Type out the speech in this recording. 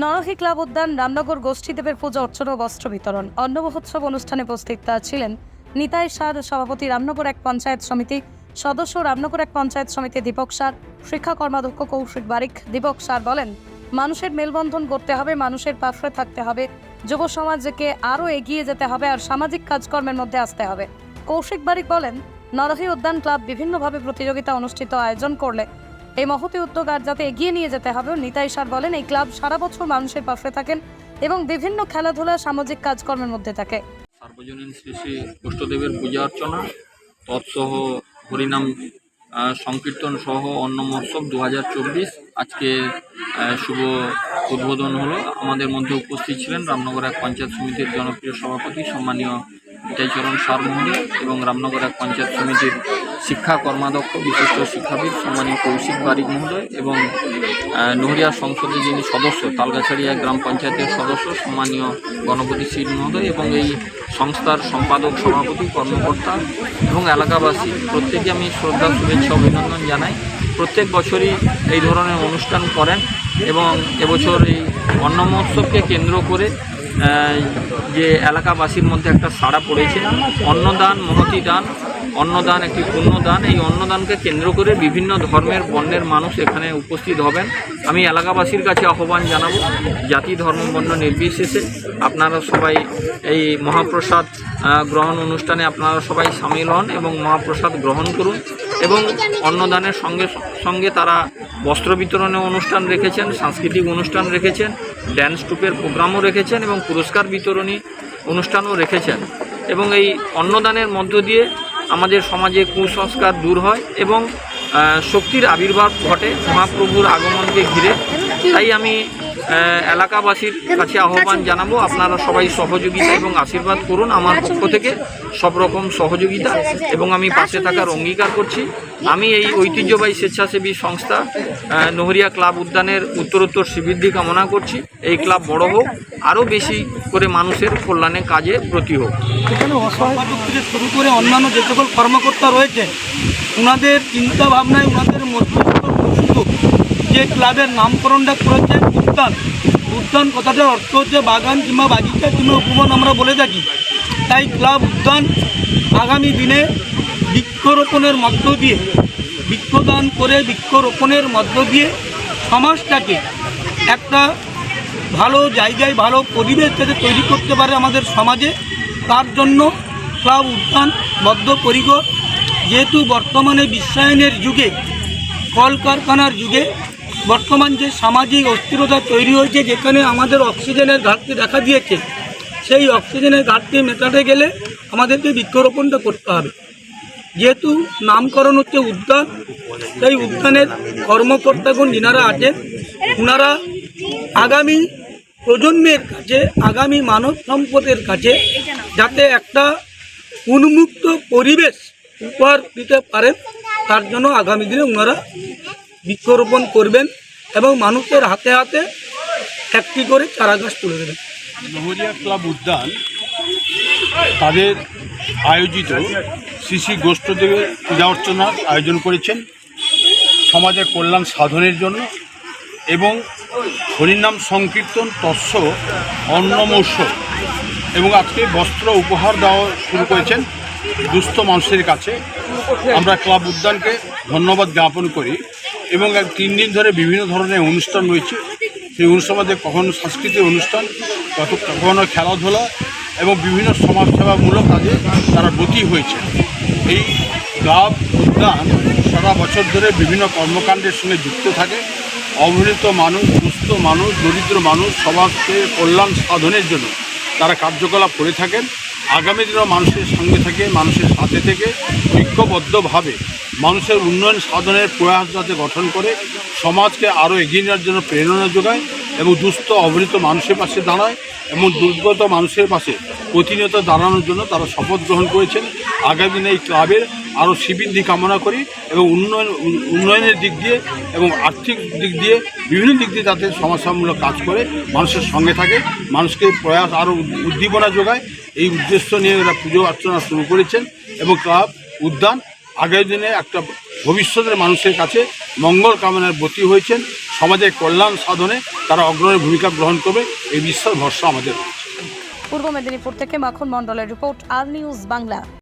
নরহী club উদ্যান রামনগর গোষ্ঠীদেবের পূজা অর্চনা বস্ত্র বিতরণ। অন্ন মহোৎসব অনুষ্ঠানে উপস্থিত ছিলেন নিতাই সার, সভাপতি রামনগর এক পঞ্চায়েত সমিতি সদস্য রামনগর এক পঞ্চায়েত সমিতি দীপক সার, শিক্ষা কর্মাধ্যক্ষ কৌশিক বারিক। দীপক সার বলেন, মানুষের মেলবন্ধন করতে হবে, মানুষের পাশে থাকতে হবে, যুব সমাজকে আরও এগিয়ে যেতে হবে আর সামাজিক কাজকর্মের মধ্যে আসতে হবে। কৌশিক বারিক বলেন, নরহী উদ্যান ক্লাব বিভিন্নভাবে প্রতিযোগিতা অনুষ্ঠিত আয়োজন করলে এই মহতি উদ্যোগ আর যাতে এগিয়ে নিয়ে যেতে হবে, নিতাই সার বলেন, এই ক্লাব সারা বছর মানুষের পাশে থাকেন এবং বিভিন্ন খেলাধুলা, সামাজিক কাজকর্মের মধ্যে থাকে। সার্বজনীন শ্রী কৃষ্ণদেবের পূজা অর্চনা, তৎসহ হরিনাম সংকীর্তন সহ অন্ন মহোৎসব দু আজকে শুভ উদ্বোধন হলো। আমাদের মধ্যে উপস্থিত ছিলেন রামনগর এক পঞ্চায়েত সমিতির জনপ্রিয় সভাপতি সম্মানীয় বিজয়চরণ সার মহোদয় এবং রামনগর এক পঞ্চায়েত সমিতির শিক্ষা কর্মাধ্যক্ষ, বিশিষ্ট শিক্ষাবিদ, সম্মানীয় কৌশিক বারিক মহোদয় এবং নহরিয়া সংসদের যিনি সদস্য, তালগাছাড়িয়া গ্রাম পঞ্চায়েতের সদস্য, সম্মানীয় গণপতি সিট মহোদয় এবং এই সংস্থার সম্পাদক, সভাপতি, কর্মকর্তা এবং এলাকাবাসী প্রত্যেকে আমি শ্রদ্ধা, শুভেচ্ছা, অভিনন্দন জানাই। প্রত্যেক বছরই এই ধরনের অনুষ্ঠান করেন এবং এবছর এই অন্ন মহোৎসবকে কেন্দ্র করে যে এলাকাবাসীর মধ্যে একটা সাড়া পড়েছে। অন্নদান মহতি দান অন্নদান, একটি পুণ্যদান। এই অন্নদানকে কেন্দ্র করে বিভিন্ন ধর্মের বর্ণের মানুষ এখানে উপস্থিত হবেন। আমি এলাকাবাসীর কাছে আহ্বান জানাব, জাতি, ধর্ম, বর্ণ নির্বিশেষে আপনারা সবাই এই মহাপ্রসাদ গ্রহণ অনুষ্ঠানে আপনারা সবাই সামিল হন এবং মহাপ্রসাদ গ্রহণ করুন এবং অন্নদানের সঙ্গে সঙ্গে তারা বস্ত্র বিতরণের অনুষ্ঠান রেখেছেন, সাংস্কৃতিক অনুষ্ঠান রেখেছেন ড্যান্স ট্রুপের প্রোগ্রামও রেখেছেন এবং পুরস্কার বিতরণী অনুষ্ঠানও রেখেছেন। এবং এই অন্নদানের মধ্য দিয়ে আমাদের সমাজে কুসংস্কার দূর হয় এবং শক্তির আবির্ভাব ঘটে। মহাপ্রভুর আগমনকে ঘিরে। তাই আমি এলাকাবাসীর কাছে আহ্বান জানাব। আপনারা সবাই সহযোগিতা এবং আশীর্বাদ করুন আমার পক্ষ থেকে। সব রকম সহযোগিতা এবং আমি পাশে থাকার অঙ্গীকার করছি। আমি এই ঐতিহ্যবাহী স্বেচ্ছাসেবী সংস্থা নহরিয়া ক্লাব উদ্যানের উত্তরোত্তর শ্রীবৃদ্ধি কামনা করছি। এই ক্লাব বড় হোক, আরও বেশি করে মানুষের কল্যাণে কাজে প্রতি হোক। এখানে অসহায় থেকে শুরু করে অন্যান্য যে সকল কর্মকর্তা রয়েছে ওনাদের চিন্তাভাবনায় ওনাদের মস্তিষ্ক যে ক্লাবের নামকরণটা করেছেন উদ্যান উদ্যান কথাটার অর্থ হচ্ছে বাগান কিংবা বাগিচা কিংবা উপবন আমরা বলে থাকি। তাই ক্লাব উদ্যান আগামী দিনে বৃক্ষরোপণের মধ্য দিয়ে, বৃক্ষদান করে বৃক্ষরোপণের মধ্য দিয়ে সমাজটাকে একটা ভালো জায়গায়, ভালো পরিবেশ যাতে তৈরি করতে পারে আমাদের সমাজে, তার জন্য ক্লাব উদ্যান বদ্ধপরিকর। যেহেতু বর্তমানে বিশ্বায়নের যুগে, কলকারখানার যুগে বর্তমান যে সামাজিক অস্থিরতা তৈরি হয়েছে, যেখানে আমাদের অক্সিজেনের ঘাটতি দেখা দিয়েছে, সেই অক্সিজেনের ঘাটতি মেটাতে গেলে আমাদেরকে বৃক্ষরোপণটা করতে হবে। যেহেতু নামকরণ হচ্ছে উদ্যান, সেই উদ্যানের কর্মকর্তাগণ যিনারা আছেন ওনারা আগামী প্রজন্মের কাছে, আগামী মানব সম্পদের কাছে যাতে একটা উন্মুক্ত পরিবেশ উপহার দিতে পারেন, তার জন্য আগামী দিনে ওনারা বৃক্ষরোপণ করবেন এবং মানুষের হাতে হাতে একটি করে চারা গাছ তুলে দেবেন। নহরিয়া ক্লাব উদ্যান তাদের আয়োজিত শ্রী শ্রী গোষ্ঠদেবের পূজা অর্চনার আয়োজন করেছেন। সমাজের কল্যাণ সাধনের জন্য এবং হরিনাম সংকীর্তন, তৎস, অন্ন এবং আজকে বস্ত্র উপহার দেওয়া শুরু করেছেন দুস্থ মানুষের কাছে। আমরা ক্লাব উদ্যানকে ধন্যবাদ জ্ঞাপন করি। এবং তিন দিন ধরে বিভিন্ন ধরনের অনুষ্ঠান রয়েছে। সেই অনুষ্ঠান মধ্যে কখনো সাংস্কৃতিক অনুষ্ঠান, কত, কখনো খেলাধুলা এবং বিভিন্ন সমাজসেবামূলক কাজে তারা গতি হয়েছে। এই ক্লাব উদ্যান সারা বছর ধরে বিভিন্ন কর্মকাণ্ডের সঙ্গে যুক্ত থাকে। অবহেলিত মানুষ, দুস্থ মানুষ, দরিদ্র মানুষ, সমাজকে কল্যাণ সাধনের জন্য তারা কার্যকলাপ করে থাকেন। আগামী দিনেও মানুষের সঙ্গে থেকে, মানুষের সাথে থেকে ঐক্যবদ্ধভাবে মানুষের উন্নয়ন সাধনের প্রয়াস যাতে গঠন করে, সমাজকে আরও এগিয়ে নেওয়ার জন্য প্রেরণা যোগায় এবং দুস্থ, অবহেলিত মানুষের পাশে দাঁড়ায় এবং দুর্গত মানুষের পাশে প্রতিনিয়ত দাঁড়ানোর জন্য তারা শপথ গ্রহণ করেছেন। আগামী দিনে এই ক্লাবের আরও শ্রীবৃদ্ধি কামনা করি এবং উন্নয়ন, উন্নয়নের দিক দিয়ে এবং আর্থিক দিক দিয়ে বিভিন্ন দিক দিয়ে যাতে সমাজসেবামূলক কাজ করে, মানুষের সঙ্গে থাকে, মানুষকে প্রয়াস আরও উদ্দীপনা যোগায়। এই উদ্দেশ্য নিয়ে এরা পুজো অর্চনা শুরু করেছেন এবং ক্লাব উদ্যান আগামী দিনে একটা ভবিষ্যতের মানুষের কাছে মঙ্গল কামনার ব্রতী হয়েছেন। সমাজের কল্যাণ সাধনে তারা অগ্রণী ভূমিকা গ্রহণ করবে। এই বিশ্বাস ভরসা আমাদের পূর্ব মেদিনীপুর থেকে মাখন মণ্ডলের রিপোর্ট আর নিউজ বাংলা।